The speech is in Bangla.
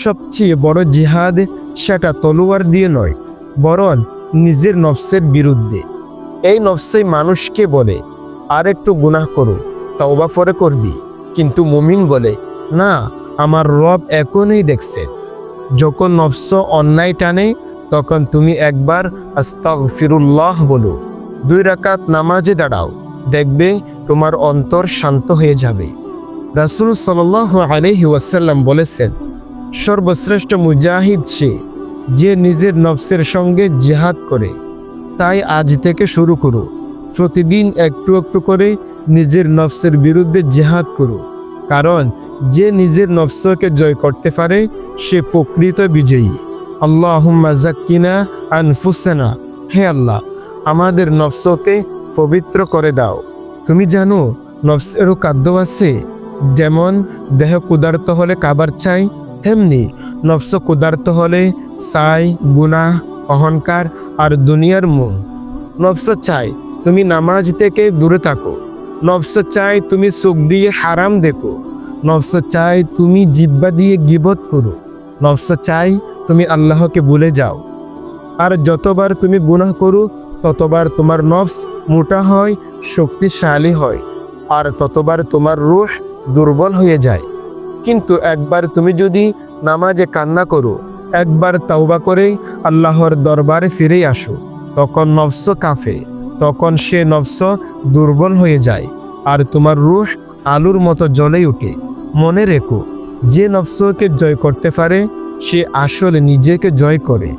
সবচেয়ে বড় জিহাদ সেটা তলোয়ার দিয়ে নয়, বরং নিজের নফসের বিরুদ্ধে। এই নফসেই মানুষকে বলে, আর একটু গুনাহ করো, তওবা পরে করবি। কিন্তু মুমিন বলে, না, আমার রব এখনই দেখছে। যখন নফস অন্যায় টানে, তখন তুমি একবার আস্তাগফিরুল্লাহ বলো। দুই রাকাত নামাজে দাঁড়াও, দেখবে তোমার অন্তর শান্ত হয়ে যাবে। রাসুল সাল্লাহ আলহি ওয়াসাল্লাম বলেছেন সর্বশ্রেষ্ঠ মুজাহিদ সে, যে নিজের নফসের সঙ্গে জেহাদ করে। তাই আজ থেকে শুরু করো। প্রতিদিন একটু একটু করে নিজের নফসের বিরুদ্ধে জেহাদ করো। কারণ যে নিজের নফসকে জয় করতে পারে, সে প্রকৃত বিজয়ী। আল্লাহ জাক্কিনা আনফুসানা। হে আল্লাহ, আমাদের নফসকে পবিত্র করে দাও। তুমি জানো, নফসেরও খাদ্য আছে, যেমন দেহ ক্ষুধার্ত হলে কাবার চাই তেমনি নফস ক্ষুধার্ত হলে সাই গুনাহ, অহংকার আর দুনিয়ার মুখ নফস চাই, তুমি নামাজ থেকে দূরে থাকো। নফস চাই, তুমি চোখ দিয়ে হারাম দেখো। নফস চাই, তুমি জিব্বা দিয়ে গিবত করো। নফস চাই, তুমি আল্লাহকে ভুলে যাও। আর যতবার তুমি গুনাহ করো, ততবার তোমার নফস মোটা হয়, শক্তিশালী হয়। আর ততবার তোমার রুহ দুর্বল হয়ে যায়। কিন্তু একবার তুমি যদি নামাজে কান্না করো, একবার তাওবা করে আল্লাহর দরবারে ফিরে আসো। তখন নফস কাফে, তখন সে নফস দুর্বল হয়ে যায় আর তোমার রুহ আলুর মতো জ্বলে উঠে। মনে রেখো, যে নফসকে জয় করতে পারে, সে আসলে নিজেকে জয় করে।